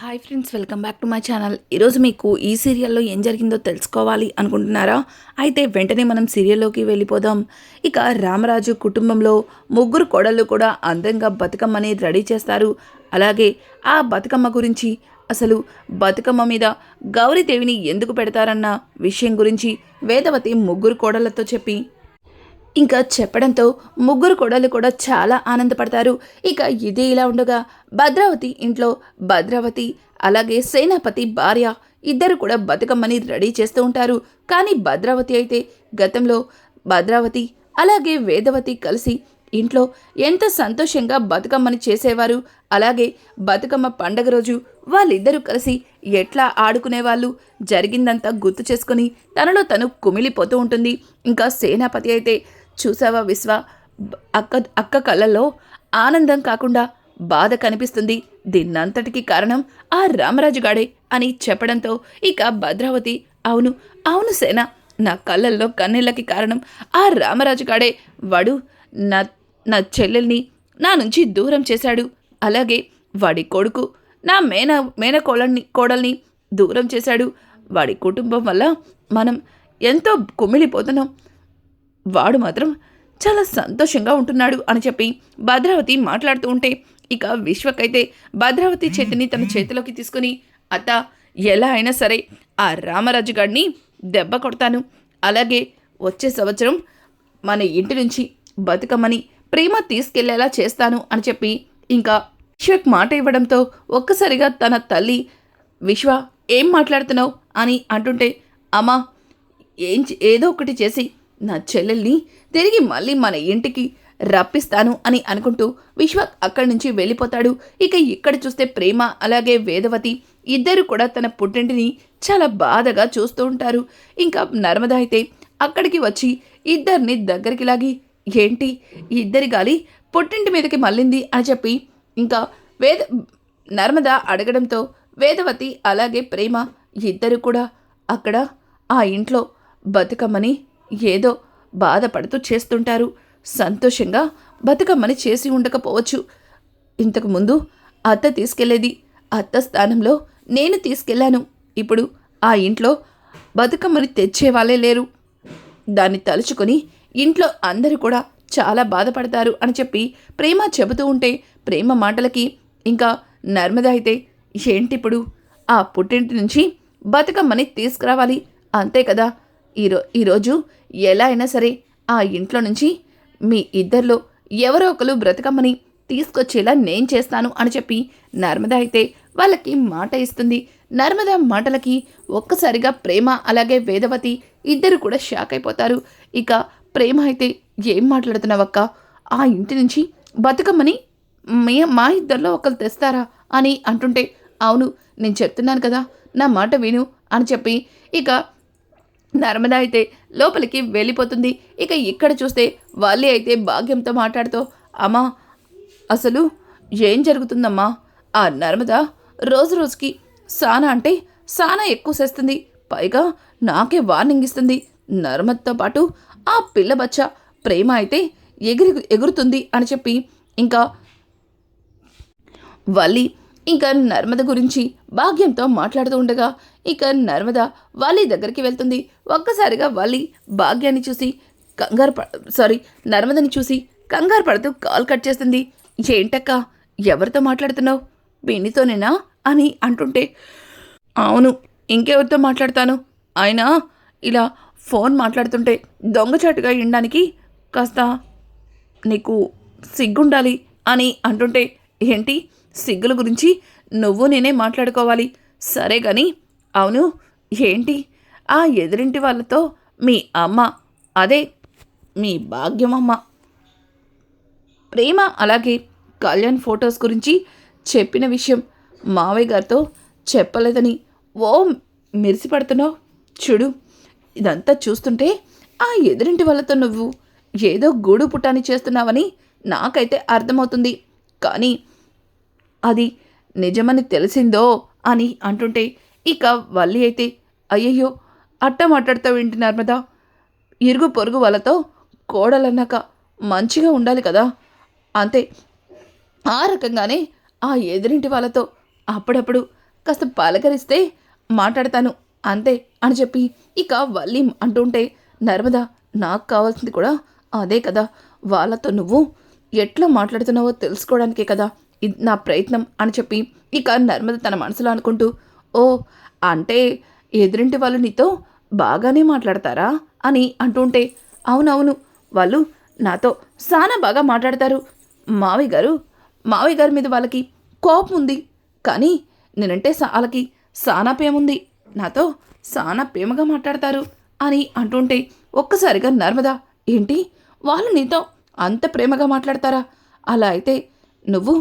Hi friends welcome back to my channel ఈరోజు మీకు ఈ సీరియల్లో ఏం జరిగిందో తెలుసుకోవాలి అనుకుంటున్నారా? అయితే వెంటనే మనం సీరియల్లోకి వెళ్ళిపోదాం. ఇక రామరాజు కుటుంబంలో ముగ్గురు కోడళ్ళు కూడా అందంగా బతుకమ్మని రెడీ చేస్తారు. అలాగే ఆ బతుకమ్మ గురించి అసలు బతుకమ్మ మీద గౌరీదేవిని ఎందుకు పెడతారన్న విషయం గురించి వేదవతి ముగ్గురు కోడళ్ళతో చెప్పి ఇంకా చెప్పడంతో ముగ్గురు కొడలు కూడా చాలా ఆనందపడతారు. ఇక ఇది ఇలా ఉండగా భద్రావతి ఇంట్లో భద్రావతి అలాగే సేనాపతి భార్య ఇద్దరు కూడా బతుకమ్మని రెడీ చేస్తూ ఉంటారు. కానీ భద్రావతి అయితే గతంలో భద్రావతి అలాగే వేదవతి కలిసి ఇంట్లో ఎంత సంతోషంగా బతుకమ్మని చేసేవారు. అలాగే బతుకమ్మ పండగ రోజు వాళ్ళిద్దరూ కలిసి ఎట్లా ఆడుకునేవాళ్ళు జరిగిందంతా గుర్తు చేసుకుని తనలో తను కుమిలిపోతూ ఉంటుంది. ఇంకా సేనాపతి అయితే చూసావా విశ్వ? అక్క అక్క కళ్ళల్లో ఆనందం కాకుండా బాధ కనిపిస్తుంది. దీన్నంతటికీ కారణం ఆ రామరాజు గాడే అని చెప్పడంతో ఇక భద్రావతి అవును అవును సేన నా కళ్ళల్లో కన్నీళ్ళకి కారణం ఆ రామరాజు గాడే. వాడు నా నా చెల్లెల్ని నా నుంచి దూరం చేశాడు. అలాగే వాడి కొడుకు నా మేన మేనకోళ్ళని కోడల్ని దూరం చేశాడు. వాడి కుటుంబం వల్ల మనం ఎంతో కుమిలిపోతున్నాం. వాడు మాత్రం చాలా సంతోషంగా ఉంటున్నాడు అని చెప్పి భద్రావతి మాట్లాడుతూ ఉంటే ఇక విశ్వకైతే భద్రావతి చేతిని తన చేతిలోకి తీసుకుని అత్త ఎలా అయినా సరే ఆ రామరాజు గారిని దెబ్బ కొడతాను. అలాగే వచ్చే సంవత్సరం మన ఇంటి నుంచి బతుకమ్మని ప్రేమ తీసుకెళ్ళేలా చేస్తాను అని చెప్పి ఇంకా విశ్వక్ మాట ఇవ్వడంతో ఒక్కసారిగా తన తల్లి విశ్వ ఏం మాట్లాడుతున్నావు? అని అంటుంటే అమ్మా ఏం చే- ఏదో ఒకటి చేసి నా చెల్లెల్ని తిరిగి మళ్ళీ మన ఇంటికి రప్పిస్తాను అని అనుకుంటూ విశ్వ అక్కడి నుంచి వెళ్ళిపోతాడు. ఇక ఇక్కడ చూస్తే ప్రేమ అలాగే వేదవతి ఇద్దరు కూడా తన పుట్టింటిని చాలా బాధగా చూస్తూ ఉంటారు. ఇంకా నర్మద అయితే అక్కడికి వచ్చి ఇద్దరిని దగ్గరికి లాగి ఏంటి? ఇద్దరి గాలి పుట్టింటి మీదకి మళ్ళింది? అని చెప్పి ఇంకా వేద నర్మద అడగడంతో వేదవతి అలాగే ప్రేమ ఇద్దరు కూడా అక్కడ ఆ ఇంట్లో బతుకమ్మని ఏదో బాధపడుతూ చేస్తుంటారు. సంతోషంగా బతుకమ్మని చేసి ఉండకపోవచ్చు. ఇంతకు ముందు అత్త తీసుకెళ్ళేది అత్త స్థానంలో నేను తీసుకెళ్ళాను. ఇప్పుడు ఆ ఇంట్లో బతుకమ్మని తెచ్చేవాళ్ళే లేరు. దాన్ని తలుచుకొని ఇంట్లో అందరూ కూడా చాలా బాధపడతారు అని చెప్పి ప్రేమ చెబుతూ ఉంటే ప్రేమ మాటలకి ఇంకా నర్మద అయితే ఏంటిప్పుడు? ఆ పుట్టింటి నుంచి బతుకమ్మని తీసుకురావాలి. అంతే కదా? ఈరో ఈరోజు ఎలా అయినా సరే ఆ ఇంట్లో నుంచి మీ ఇద్దరిలో ఎవరో ఒకరు బ్రతకమ్మని తీసుకొచ్చేలా నేను చేస్తాను అని చెప్పి నర్మద అయితే వాళ్ళకి మాట ఇస్తుంది. నర్మద మాటలకి ఒక్కసారిగా ప్రేమ అలాగే వేదవతి ఇద్దరు కూడా షాక్ అయిపోతారు. ఇక ప్రేమ అయితే ఏం మాట్లాడుతున్నావక్క ఆ ఇంటి నుంచి బతుకమ్మని మే మా ఇద్దరిలో ఒకరు తెస్తారా అని అంటుంటే అవును నేను చెప్తున్నాను కదా నా మాట విను అని చెప్పి ఇక నర్మద అయితే లోపలికి వెళ్ళిపోతుంది. ఇక ఇక్కడ చూస్తే వాళ్ళే అయితే భాగ్యంతో మాట్లాడుతూ అమ్మా అసలు ఏం జరుగుతుందమ్మా? ఆ నర్మద రోజు రోజుకి సానా అంటే సానా ఎక్కువ చేస్తుంది. పైగా నాకే వార్నింగ్ ఇస్తుంది. నర్మదతో పాటు ఆ పిల్ల బచ్చ ప్రేమ అయితే ఎగిరి ఎగురుతుంది అని చెప్పి ఇంకా వల్లి ఇంకా నర్మద గురించి భాగ్యంతో మాట్లాడుతూ ఉండగా ఇక నర్మద వాలి దగ్గరికి వెళ్తుంది. ఒక్కసారిగా వాలి భాగ్యాన్ని చూసి కంగారు సారీ నర్మదని చూసి కంగారు పడుతూ కాల్ కట్ చేస్తుంది. ఏంటక్క ఎవరితో మాట్లాడుతున్నావు? పిన్నితోనేనా అని అంటుంటే అవును ఇంకెవరితో మాట్లాడతాను? ఆయన ఇలా ఫోన్ మాట్లాడుతుంటే దొంగచాటుగా ఇండడానికి కాస్త నీకు సిగ్గుండాలి అని అంటుంటే ఏంటి? సిగ్గుల గురించి నువ్వు నేనే మాట్లాడుకోవాలి. సరే కానీ అవును ఏంటి? ఆ ఎదురింటి వాళ్ళతో మీ అమ్మ అదే మీ భాగ్యమమ్మ. ప్రేమ అలాగే కళ్యాణ్ ఫొటోస్ గురించి చెప్పిన విషయం మావయ్య గారితో చెప్పలేదని ఓ మెరిసిపడుతున్నావు చూడు ఇదంతా చూస్తుంటే ఆ ఎదురింటి వాళ్ళతో నువ్వు ఏదో గూడు పుట్టాని చేస్తున్నావని నాకైతే అర్థమవుతుంది. కానీ అది నిజమని తెలిసిందో అని అంటుంటే ఇక వల్లి అయితే అయ్యయ్యో అట్ట మాట్లాడతావు నర్మదా ఇరుగు పొరుగు వాళ్ళతో కోడలన్నాక మంచిగా ఉండాలి కదా. అంతే. ఆ రకంగానే ఆ ఎదురింటి వాళ్ళతో అప్పుడప్పుడు కాస్త పలకరిస్తే మాట్లాడతాను అంతే అని చెప్పి ఇక వల్లి అంటుంటే నర్మదా నాకు కావాల్సింది కూడా అదే కదా. వాళ్ళతో నువ్వు ఎట్లా మాట్లాడుతున్నావో తెలుసుకోవడానికే కదా. ఇది నా ప్రయత్నం అని చెప్పి ఇక నర్మద తన మనసులో అనుకుంటూ ఓ అంటే ఎదురింటి వాళ్ళు నీతో బాగానే మాట్లాడతారా? అని అంటుంటే అవునవును వాళ్ళు నాతో చాలా బాగా మాట్లాడతారు. మావయ్య గారు మావయ్య గారి మీద వాళ్ళకి కోపం ఉంది. కానీ నేనంటే వాళ్ళకి సానా ప్రేమ ఉంది. నాతో సానా ప్రేమగా మాట్లాడతారు. అని అంటుంటే ఒక్కసారిగా నర్మదా ఏంటి? వాళ్ళు నీతో అంత ప్రేమగా మాట్లాడతారా? అలా అయితే నువ్వు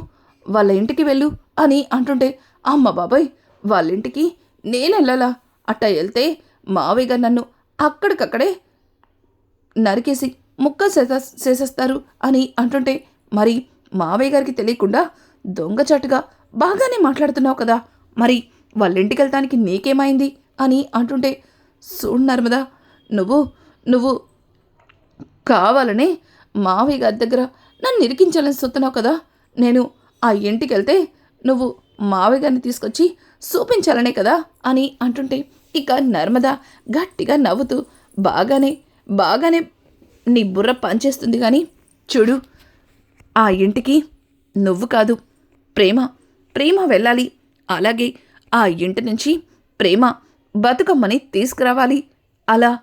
వాళ్ళ ఇంటికి వెళ్ళు అని అంటుంటే అమ్మ బాబాయ్ వాళ్ళింటికి నేను వెళ్ళాలా? అట్టా వెళ్తే మావయ్య గారు నన్ను అక్కడికక్కడే నరికేసి ముక్క చేసేస్తారు అని అంటుంటే మరి మావయ్య గారికి తెలియకుండా దొంగచాటుగా బాగానే మాట్లాడుతున్నావు కదా మరి వాళ్ళింటికి వెళ్తానికి నీకేమైంది అని అంటుంటే చూడు నర్మదా నువ్వు నువ్వు కావాలనే మావయ్య గారి దగ్గర నన్ను ఇరికించాలని చూస్తున్నావు కదా నేను ఆ ఇంటికి వెళ్తే నువ్వు మావయ్య గారిని తీసుకొచ్చి చూపించాలనే కదా అని అంటుంటే ఇక నర్మద గట్టిగా నవ్వుతూ బాగానే బాగానే నీ బుర్ర పనిచేస్తుంది కానీ చూడు ఆ ఇంటికి నువ్వు కాదు ప్రేమ ప్రేమ వెళ్ళాలి. అలాగే ఆ ఇంటి నుంచి ప్రేమ బతుకమ్మని తీసుకురావాలి. అలా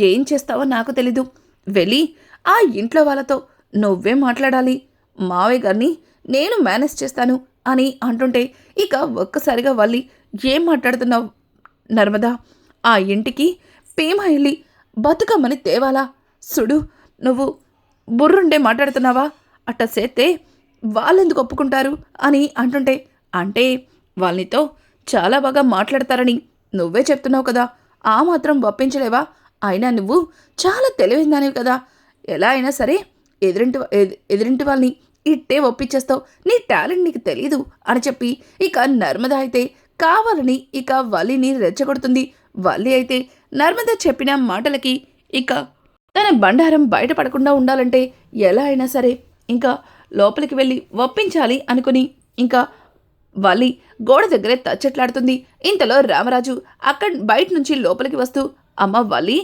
ఏం చేస్తావో నాకు తెలీదు. వెళ్ళి ఆ ఇంట్లో వాళ్ళతో నువ్వే మాట్లాడాలి. మావయ్య గారిని నేను మేనేజ్ చేస్తాను అని అంటుంటే ఇక ఒక్కసారిగా వల్లి ఏం మాట్లాడుతున్నావు నర్మదా? ఆ ఇంటికి పేమ వెళ్ళి బతుకమ్మని తేవాలా? సుడు నువ్వు బుర్రుండే మాట్లాడుతున్నావా? అట్ట చేస్తే వాళ్ళెందుకు ఒప్పుకుంటారు? అని అంటుంటే అంటే వాళ్ళనితో చాలా బాగా మాట్లాడతారని నువ్వే చెప్తున్నావు కదా ఆ మాత్రం ఒప్పించలేవా? అయినా నువ్వు చాలా తెలివైందానివి కదా. ఎలా అయినా సరే ఎదురింటి ఎదురింటి వాళ్ళని ఇట్టే ఒప్పించేస్తావు. నీ టాలెంట్ నీకు తెలీదు అని చెప్పి ఇక నర్మద అయితే కావాలని ఇక వల్లిని రెచ్చగొడుతుంది. వల్లి అయితే నర్మద చెప్పిన మాటలకి ఇక తన బండారం బయటపడకుండా ఉండాలంటే ఎలా అయినా సరే ఇంకా లోపలికి వెళ్ళి ఒప్పించాలి అనుకుని ఇంకా వలి గోడ దగ్గరే తచ్చట్లాడుతుంది. ఇంతలో రామరాజు అక్కడ బయట నుంచి లోపలికి వస్తూ అమ్మ వలి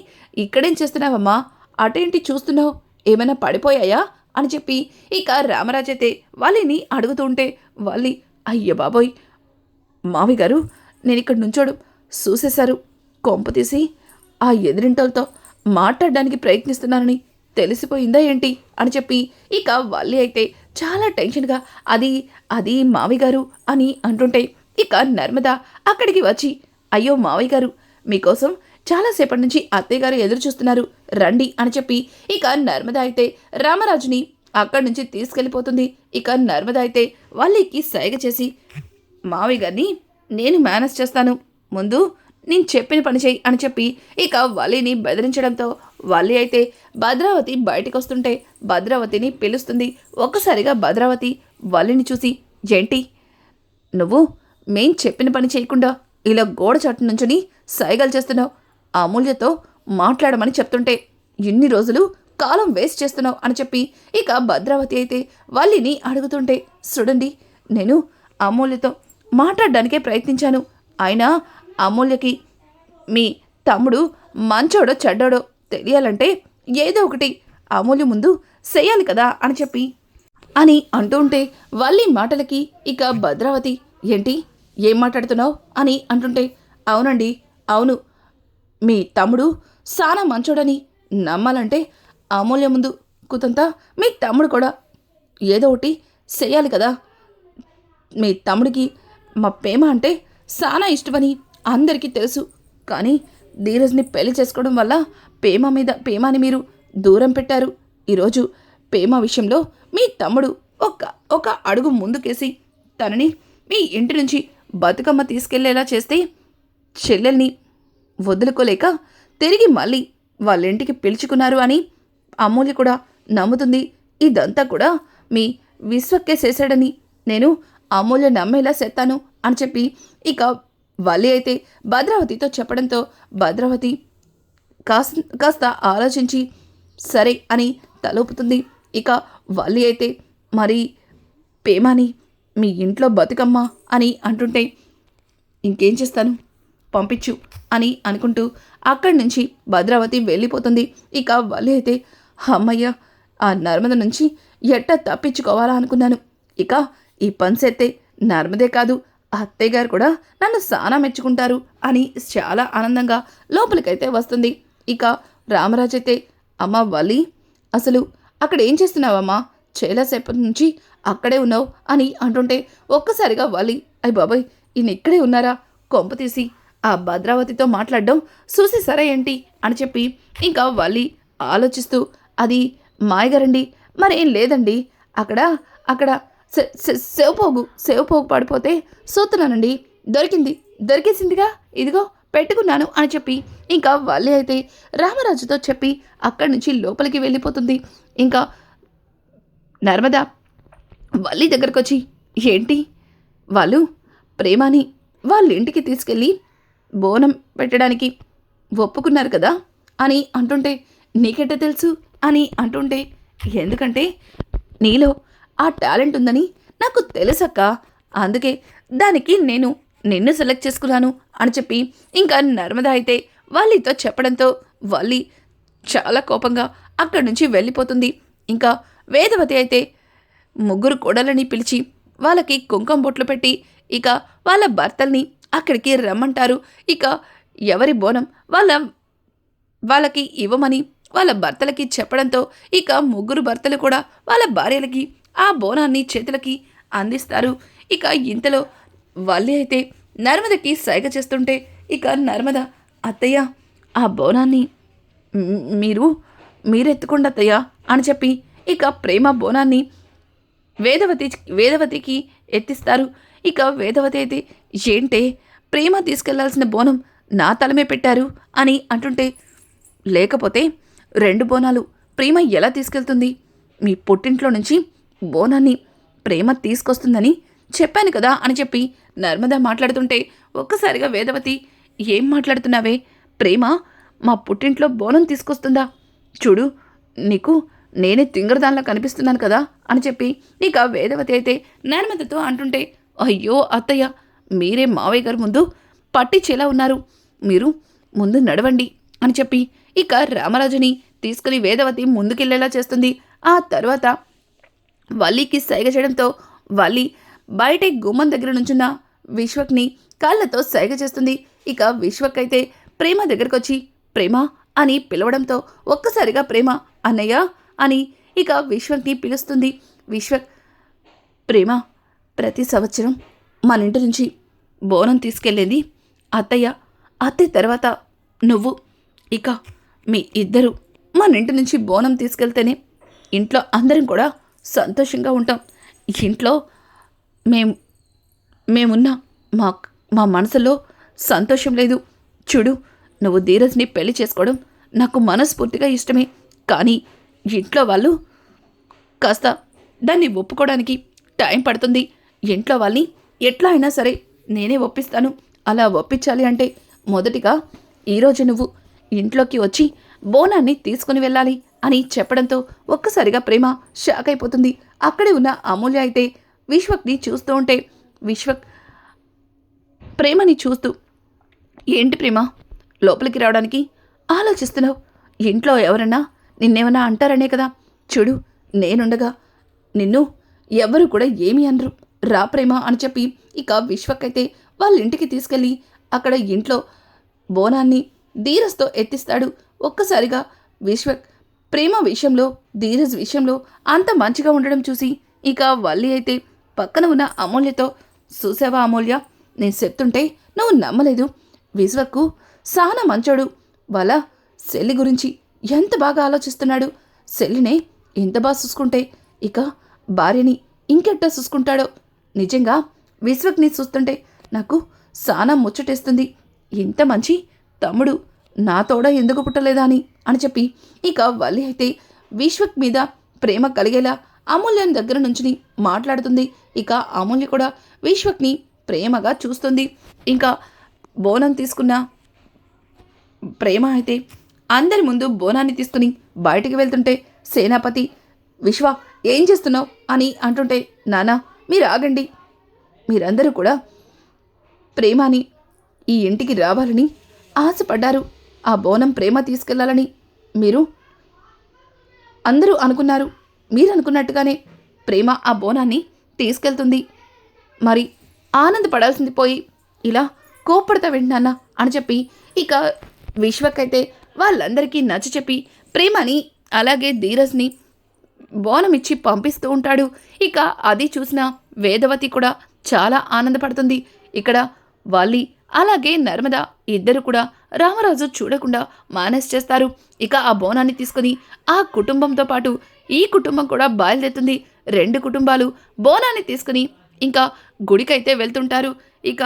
ఇక్కడేం చేస్తున్నావమ్మా? అటేంటి చూస్తున్నావు? ఏమైనా పడిపోయాయా? అని చెప్పి ఇక రామరాజు అయితే వాళ్ళని అడుగుతుంటే వాళ్ళి అయ్య బాబోయ్ మావి గారు నేను ఇక్కడ నుంచోడు. చూసేశారు. కొంప తీసి ఆ ఎదిరింటోళ్ళతో మాట్లాడడానికి ప్రయత్నిస్తున్నానని తెలిసిపోయిందా ఏంటి? అని చెప్పి ఇక వాళ్ళి అయితే చాలా టెన్షన్గా అది అది మావి గారు అని అంటుంటే ఇక నర్మద అక్కడికి వచ్చి అయ్యో మావయ్య గారు మీకోసం చాలాసేపటి నుంచి అత్తయ్య గారు ఎదురు చూస్తున్నారు రండి అని చెప్పి ఇక నర్మద అయితే రామరాజుని అక్కడి నుంచి తీసుకెళ్ళిపోతుంది. ఇక నర్మద అయితే వాళ్ళకి సైగ చేసి మావయ్య గారిని నేను మేనేజ్ చేస్తాను. ముందు నేను చెప్పిన పని చేయి అని చెప్పి ఇక వలిని బెదిరించడంతో వల్లి అయితే భద్రావతి బయటకు వస్తుంటే భద్రావతిని పిలుస్తుంది. ఒక్కసారిగా భద్రావతి వల్లిని చూసి ఏంటి నువ్వు మేం చెప్పిన పని చేయకుండా ఇలా గోడ చాటు నుంచుని సైగలు చేస్తున్నావు. అమూల్యతో మాట్లాడమని చెప్తుంటే ఇన్ని రోజులు కాలం వేస్ట్ చేస్తున్నావు అని చెప్పి ఇక భద్రావతి అయితే వల్లిని అడుగుతుంటే చూడండి నేను అమూల్యతో మాట్లాడడానికే ప్రయత్నించాను. అయినా అమూల్యకి మీ తమ్ముడు మంచోడో చెడ్డోడో తెలియాలంటే ఏదో ఒకటి అమూల్య ముందు చేయాలి కదా అని చెప్పి అని అంటుంటే వల్లి మాటలకి ఇక భద్రావతి ఏంటి? ఏం మాట్లాడుతున్నావు? అని అంటుంటే అవునండి అవును. మీ తమ్ముడు సానా మంచోడని నమ్మాలంటే అమూల్య ముందు కుతంతా మీ తమ్ముడు కూడా ఏదో ఒకటి చేయాలి కదా. మీ తమ్ముడికి మా ప్రేమ అంటే చాలా ఇష్టమని అందరికీ తెలుసు. కానీ ధీరజ్ని పెళ్ళి చేసుకోవడం వల్ల ప్రేమ మీద ప్రేమని మీరు దూరం పెట్టారు. ఈరోజు ప్రేమ విషయంలో మీ తమ్ముడు ఒక ఒక అడుగు ముందుకేసి తనని మీ ఇంటి నుంచి బతుకమ్మ తీసుకెళ్ళేలా చేస్తే చెల్లెల్ని వదులుకోలేక తిరిగి మళ్ళీ వాళ్ళ ఇంటికి పిలుచుకున్నారు అని అమూల్య కూడా నమ్ముతుంది. ఇదంతా కూడా మీ విశ్వక్కే చేశాడని నేను అమూల్య నమ్మేలా చేస్తాను అని చెప్పి ఇక వల్లి అయితే భద్రావతితో చెప్పడంతో భద్రావతి కాస్త కాస్త ఆలోచించి సరే అని తలూపుతుంది. ఇక వల్లి అయితే మరి పేమాని మీ ఇంట్లో బతుకమ్మ అని అంటుంటే ఇంకేం చేస్తాను? పంపించు అని అనుకుంటూ అక్కడి నుంచి భద్రావతి వెళ్ళిపోతుంది. ఇక వల్లి అయితే అమ్మయ్య ఆ నర్మద నుంచి ఎట్ట తప్పించుకోవాలా అనుకున్నాను. ఇక ఈ పనిసెత్తే నర్మదే కాదు అత్తయ్య గారు కూడా నన్ను సానా మెచ్చుకుంటారు అని చాలా ఆనందంగా లోపలికైతే వస్తుంది. ఇక రామరాజు అయితే అమ్మ వలి అసలు అక్కడ ఏం చేస్తున్నావమ్మా? చాలాసేపటి నుంచి అక్కడే ఉన్నావు అని అంటుంటే ఒక్కసారిగా వాలి అయ్య బాబాయ్ ఈయన ఇక్కడే ఉన్నారా? కొంప తీసి ఆ భద్రావతితో మాట్లాడడం చూసి సరే ఏంటి అని చెప్పి ఇంకా వల్లి ఆలోచిస్తూ అది మాయగారండి మరేం లేదండి. అక్కడ అక్కడ సేవపోగు సేవపోగు పడిపోతే సూతున్నానండి దొరికింది దొరికేసిందిగా ఇదిగో పెట్టుకున్నాను అని చెప్పి ఇంకా వల్లి అయితే రామరాజుతో చెప్పి అక్కడి నుంచి లోపలికి వెళ్ళిపోతుంది. ఇంకా నర్మదా వల్లి దగ్గరకు వచ్చి ఏంటి? వాళ్ళు ప్రేమని వాళ్ళ ఇంటికి తీసుకెళ్ళి బోనం పెట్టడానికి ఒప్పుకున్నారు కదా అని అంటుంటే నీకెట్ట తెలుసు? అని అంటుంటే ఎందుకంటే నీలో ఆ టాలెంట్ ఉందని నాకు తెలుసక్క. అందుకే దానికి నేను నిన్ను సెలెక్ట్ చేసుకున్నాను అని చెప్పి ఇంకా నర్మద అయితే వాళ్ళితో చెప్పడంతో వాళ్ళి చాలా కోపంగా అక్కడి నుంచి వెళ్ళిపోతుంది. ఇంకా వేదవతి అయితే ముగ్గురు కోడలని పిలిచి వాళ్ళకి కుంకుమ బొట్లు పెట్టి ఇక వాళ్ళ భర్తల్ని అక్కడికి రమ్మంటారు. ఇక ఎవరి బోనం? వాళ్ళ వాళ్ళకి ఇవ్వమని వాళ్ళ భర్తలకి చెప్పడంతో ఇక ముగ్గురు భర్తలు కూడా వాళ్ళ భార్యలకి ఆ బోనాన్ని చేతులకి అందిస్తారు. ఇక ఇంతలో వల్లి అయితే నర్మదకి సైగ చేస్తుంటే ఇక నర్మద అత్తయ్య ఆ బోనాన్ని మీరు మీరెత్తుకోండి అత్తయ్య అని చెప్పి ఇక ప్రేమ బోనాన్ని వేదవతి వేదవతికి ఎత్తిస్తారు. ఇక వేదవతి అయితే ఏంటే? ప్రేమ తీసుకెళ్ళాల్సిన బోనం నా తలమే పెట్టారు అని అంటుంటే లేకపోతే రెండు బోనాలు ప్రేమ ఎలా తీసుకెళ్తుంది? మీ పుట్టింట్లో నుంచి బోనాన్ని ప్రేమ తీసుకొస్తుందని చెప్పాను కదా అని చెప్పి నర్మద మాట్లాడుతుంటే ఒక్కసారిగా వేదవతి ఏం మాట్లాడుతున్నావే? ప్రేమ మా పుట్టింట్లో బోనం తీసుకొస్తుందా? చూడు నీకు నేనే తింగరదానిలా కనిపిస్తున్నాను కదా అని చెప్పి ఇక వేదవతి అయితే నర్మదతో అంటుంటే అయ్యో అత్తయ్య మీరే మావయ్య గారు ముందు పట్టించేలా ఉన్నారు. మీరు ముందు నడవండి అని చెప్పి ఇక రామరాజుని తీసుకుని వేదవతి ముందుకెళ్ళేలా చేస్తుంది. ఆ తర్వాత వల్లికి సైగ చేయడంతో వల్లి బయట గుమ్మం దగ్గర నుంచున్న విశ్వక్ని కాళ్ళతో సైగ చేస్తుంది. ఇక విశ్వక్ అయితే ప్రేమ దగ్గరకు వచ్చి ప్రేమ అని పిలవడంతో ఒక్కసారిగా ప్రేమ అన్నయ్య అని ఇక విశ్వక్ని పిలుస్తుంది. విశ్వక్ ప్రేమ ప్రతి సంవత్సరం మన ఇంటి నుంచి బోనం తీసుకెళ్ళేది అత్తయ్య. అత్తయ్య తర్వాత నువ్వు. ఇక మీ ఇద్దరు మన ఇంటి నుంచి బోనం తీసుకెళ్తేనే ఇంట్లో అందరం కూడా సంతోషంగా ఉంటాం. ఇంట్లో మేము మేమున్న మా మా మనసులో సంతోషం లేదు. చూడు నువ్వు ధీరజ్ని పెళ్ళి చేసుకోవడం నాకు మనస్ఫూర్తిగా ఇష్టమే. కానీ ఇంట్లో వాళ్ళు కాస్త దాన్ని ఒప్పుకోవడానికి టైం పడుతుంది. ఇంట్లో వాళ్ళని ఎట్లా అయినా సరే నేనే ఒప్పిస్తాను. అలా ఒప్పించాలి అంటే మొదటిగా ఈరోజు నువ్వు ఇంట్లోకి వచ్చి బోనాన్ని తీసుకుని వెళ్ళాలి అని చెప్పడంతో ఒక్కసారిగా ప్రేమ షాక్ అయిపోతుంది. అక్కడే ఉన్న అమూల్య అయితే విశ్వక్ని చూస్తూ ఉంటే విశ్వక్ ప్రేమని చూస్తూ ఏంటి ప్రేమ? లోపలికి రావడానికి ఆలోచిస్తున్నావు? ఇంట్లో ఎవరన్నా నిన్నేమన్నా అంటారనే కదా. చూడు నేనుండగా నిన్ను ఎవరు కూడా ఏమీ అనరు. రా ప్రేమ అని చెప్పి ఇక విశ్వకైతే వాళ్ళ ఇంటికి తీసుకెళ్ళి అక్కడ ఇంట్లో బోనాన్ని ధీరజ్తో ఎత్తిస్తాడు. ఒక్కసారిగా విశ్వక్ ప్రేమ విషయంలో ధీరజ్ విషయంలో అంత మంచిగా ఉండడం చూసి ఇక వల్లి అయితే పక్కన ఉన్న అమూల్యతో చూసావా అమూల్య నేను చెప్తుంటే నువ్వు నమ్మలేదు. విశ్వక్కు సానా మంచోడు. వాళ్ళ శల్లి గురించి ఎంత బాగా ఆలోచిస్తున్నాడు? సెల్లినే ఎంత బాగా చూసుకుంటే ఇక భార్యని ఇంకెట్టా చూసుకుంటాడో? నిజంగా విశ్వక్ని చూస్తుంటే నాకు సానా ముచ్చటేస్తుంది. ఇంత మంచి తమ్ముడు నా తోడ ఎందుకు పుట్టలేదా అని అని చెప్పి ఇక వల్లి అయితే విశ్వక్ మీద ప్రేమ కలిగేలా అమూల్యం దగ్గర నుంచి మాట్లాడుతుంది. ఇక అమూల్య కూడా విశ్వక్ని ప్రేమగా చూస్తుంది. ఇంకా బోనం తీసుకున్న ప్రేమ అయితే అందరి ముందు బోనాన్ని తీసుకుని బయటికి వెళ్తుంటే సేనాపతి విశ్వ ఏం చేస్తున్నావు? అని అంటుంటే నానా మీరు ఆగండి. మీరందరూ కూడా ప్రేమని ఈ ఇంటికి రావాలని ఆశపడ్డారు. ఆ బోనం ప్రేమ తీసుకెళ్ళాలని మీరు అందరూ అనుకున్నారు. మీరు అనుకున్నట్టుగానే ప్రేమ ఆ బోనాన్ని తీసుకెళ్తుంది. మరి ఆనందపడాల్సింది పోయి ఇలా కోప్పడతా వింటున్నానా అని చెప్పి ఇక విశ్వకైతే వాళ్ళందరికీ నచ్చ చెప్పి ప్రేమని అలాగే ధీరజ్ని బోనం ఇచ్చి పంపిస్తూ ఉంటాడు. ఇక అది చూసిన వేదవతి కూడా చాలా ఆనందపడుతుంది. ఇక్కడ వాలి అలాగే నర్మద ఇద్దరు కూడా రామరాజు చూడకుండా మేనేజ్ చేస్తారు. ఇక ఆ బోనాన్ని తీసుకుని ఆ కుటుంబంతో పాటు ఈ కుటుంబం కూడా బయలుదేరుతుంది. రెండు కుటుంబాలు బోనాన్ని తీసుకుని ఇంకా గుడికైతే వెళ్తుంటారు. ఇక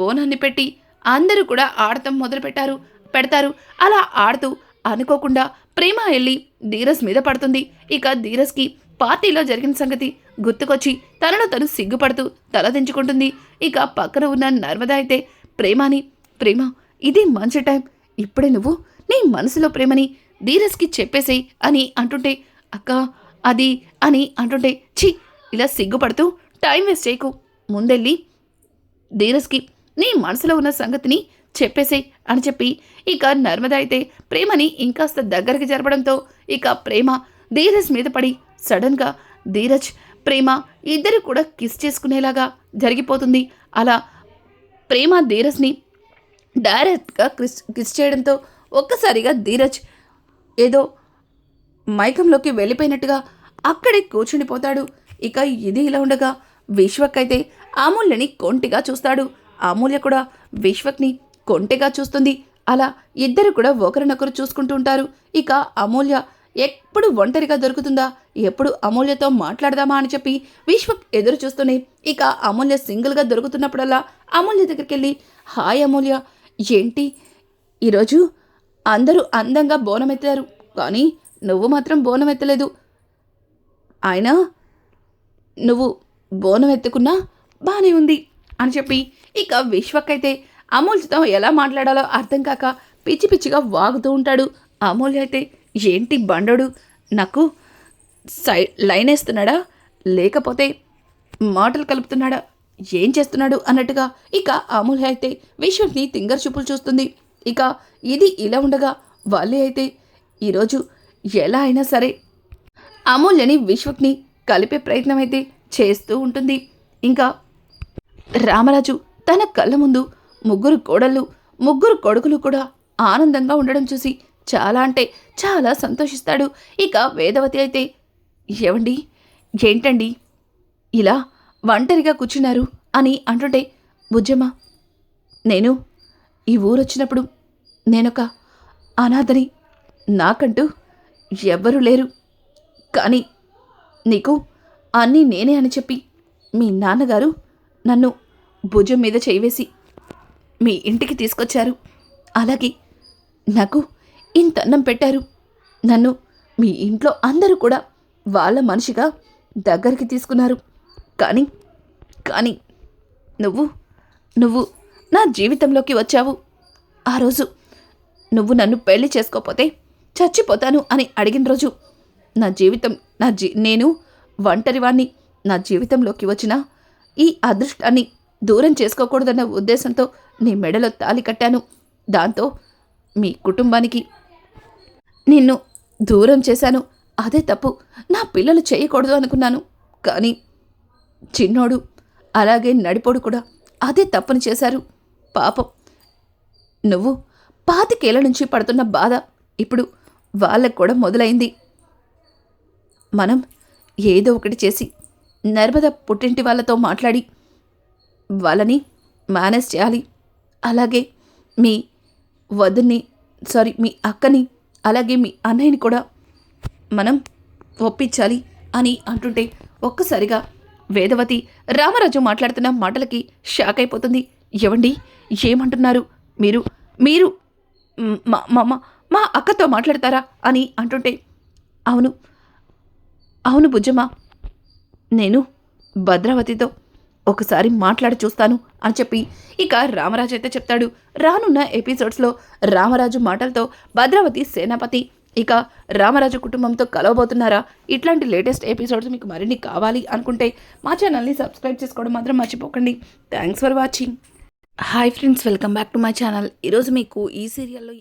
బోనాన్ని పెట్టి అందరూ కూడా ఆడటం మొదలుపెట్టారు. పెడతారు. అలా ఆడుతూ అనుకోకుండా ప్రేమ వెళ్ళి ధీరస్ మీద పడుతుంది. ఇక ధీరస్కి పార్టీలో జరిగిన సంగతి గుర్తుకొచ్చి తనను తను సిగ్గుపడుతూ తలదించుకుంటుంది ఇక పక్కన ఉన్న నర్మద అయితే ప్రేమని ప్రేమ ఇది మంచి టైం. ఇప్పుడే నువ్వు నీ మనసులో ప్రేమని ధీరస్కి చెప్పేసేయ్ అని అంటుంటే అక్క అది అని అంటుంటే ఛీ ఇలా సిగ్గుపడుతూ టైం వేస్ట్ చేయకు. ముందెళ్ళి ధీరస్కి నీ మనసులో ఉన్న సంగతిని చెప్పేసి అని చెప్పి ఇక నర్మద అయితే ప్రేమని ఇంకాస్త దగ్గరికి జరపడంతో ఇక ప్రేమ ధీరజ్ మీద పడి సడన్గా ధీరజ్ ప్రేమ ఇద్దరు కూడా కిస్ చేసుకునేలాగా జరిగిపోతుంది. అలా ప్రేమ ధీరజ్ని డైరెక్ట్గా కిస్ కిస్ చేయడంతో ఒక్కసారిగా ధీరజ్ ఏదో మైకంలోకి వెళ్ళిపోయినట్టుగా అక్కడే కూర్చుండిపోతాడు. ఇక ఇది ఇలా ఉండగా విశ్వక్ అయితే అమూల్యని కొంటిగా చూస్తాడు. అమూల్య కూడా విశ్వక్ని కొంటెగా చూస్తుంది. అలా ఇద్దరు కూడా ఒకరినొకరు చూసుకుంటూ ఉంటారు. ఇక అమూల్య ఎప్పుడు ఒంటరిగా దొరుకుతుందా? ఎప్పుడు అమూల్యతో మాట్లాడదామా? అని చెప్పి విశ్వక్ ఎదురు చూస్తూనే ఇక అమూల్య సింగిల్గా దొరుకుతున్నప్పుడల్లా అమూల్య దగ్గరికి వెళ్ళి హాయ్ అమూల్య ఏంటి? ఈరోజు అందరూ అందంగా బోనం ఎత్తారు కానీ నువ్వు మాత్రం బోనం ఎత్తలేదు ఆయన నువ్వు బోనం ఎత్తుకున్నా బాగానే ఉంది అని చెప్పి ఇక విశ్వక్ అయితే అమూల్యతో ఎలా మాట్లాడాలో అర్థం కాక పిచ్చి పిచ్చిగా వాగుతూ ఉంటాడు. అమూల్య అయితే ఏంటి బండడు? నాకు సై లైన్ వేస్తున్నాడా? లేకపోతే మాటలు కలుపుతున్నాడా? ఏం చేస్తున్నాడు? అన్నట్టుగా ఇక అమూల్య అయితే విశ్వక్ని తింగర్ చూపులు చూస్తుంది. ఇక ఇది ఇలా ఉండగా వాళ్ళే అయితే ఈరోజు ఎలా అయినా సరే అమూల్యని విశ్వక్ని కలిపే ప్రయత్నం అయితే చేస్తూ ఉంటుంది. ఇంకా రామరాజు తన కళ్ళ ముందు ముగ్గురు కోడళ్ళు ముగ్గురు కొడుకులు కూడా ఆనందంగా ఉండడం చూసి చాలా అంటే చాలా సంతోషిస్తాడు. ఇక వేదవతి అయితే ఏవండి? ఏంటండి? ఇలా ఒంటరిగా కూర్చున్నారు అని అంటుంటే బుజ్జమ్మ నేను ఈ ఊరొచ్చినప్పుడు నేనొక అనాథని. నాకంటూ ఎవ్వరూ లేరు. కానీ నీకు అన్నీ నేనే అని చెప్పి మీ నాన్నగారు నన్ను భుజం మీద చేయివేసి మీ ఇంటికి తీసుకొచ్చారు. అలాగే నాకు ఇంత అన్నం పెట్టారు. నన్ను మీ ఇంట్లో అందరూ కూడా వాళ్ళ మనిషిగా దగ్గరికి తీసుకున్నారు. కానీ కానీ నువ్వు నువ్వు నా జీవితంలోకి వచ్చావు. ఆ రోజు నువ్వు నన్ను పెళ్ళి చేసుకోపోతే చచ్చిపోతాను అని అడిగిన రోజు నా జీవితం నా జీ నేను ఒంటరివాణ్ణి నా జీవితంలోకి వచ్చిన ఈ అదృష్టాన్ని దూరం చేసుకోకూడదన్న ఉద్దేశంతో నీ మెడలో తాలి కట్టాను. దాంతో మీ కుటుంబానికి నిన్ను దూరం చేశాను. అదే తప్పు నా పిల్లలు చేయకూడదు అనుకున్నాను. కానీ చిన్నోడు అలాగే నడిపోడు కూడా. అదే తప్పును చేశారు. పాపం నువ్వు పాతికేళ్ళ నుంచి పడుతున్న బాధ ఇప్పుడు వాళ్ళకు కూడా మొదలైంది. మనం ఏదో ఒకటి చేసి నర్మద పుట్టింటి వాళ్ళతో మాట్లాడి వాళ్ళని మేనేజ్ చేయాలి. అలాగే మీ వదిని సారీ మీ అక్కని అలాగే మీ అన్నయ్యని కూడా మనం ఒప్పించాలి అని అంటుంటే ఒక్కసారిగా వేదవతి రామరాజు మాట్లాడుతున్న మాటలకి షాక్ అయిపోతుంది. ఇవ్వండి ఏమంటున్నారు? మీరు మీరు మా మా మా- మా అక్కతో మాట్లాడతారా అని అంటుంటే అవును అవును బుజ్జమ్మ నేను భద్రావతితో ఒకసారి మాట్లాడి చూస్తాను అని చెప్పి ఇక రామరాజు అయితే చెప్తాడు. రానున్న ఎపిసోడ్స్లో రామరాజు మాటలతో భద్రావతి సేనాపతి ఇక రామరాజు కుటుంబంతో కలవబోతున్నారా? ఇట్లాంటి లేటెస్ట్ ఎపిసోడ్స్ మీకు మరిన్ని కావాలి అనుకుంటే మా ఛానల్ని సబ్స్క్రైబ్ చేసుకోవడం మాత్రం మర్చిపోకండి. Thanks for watching. Hi friends welcome back to my channel. ఈరోజు మీకు ఈ సీరియల్లో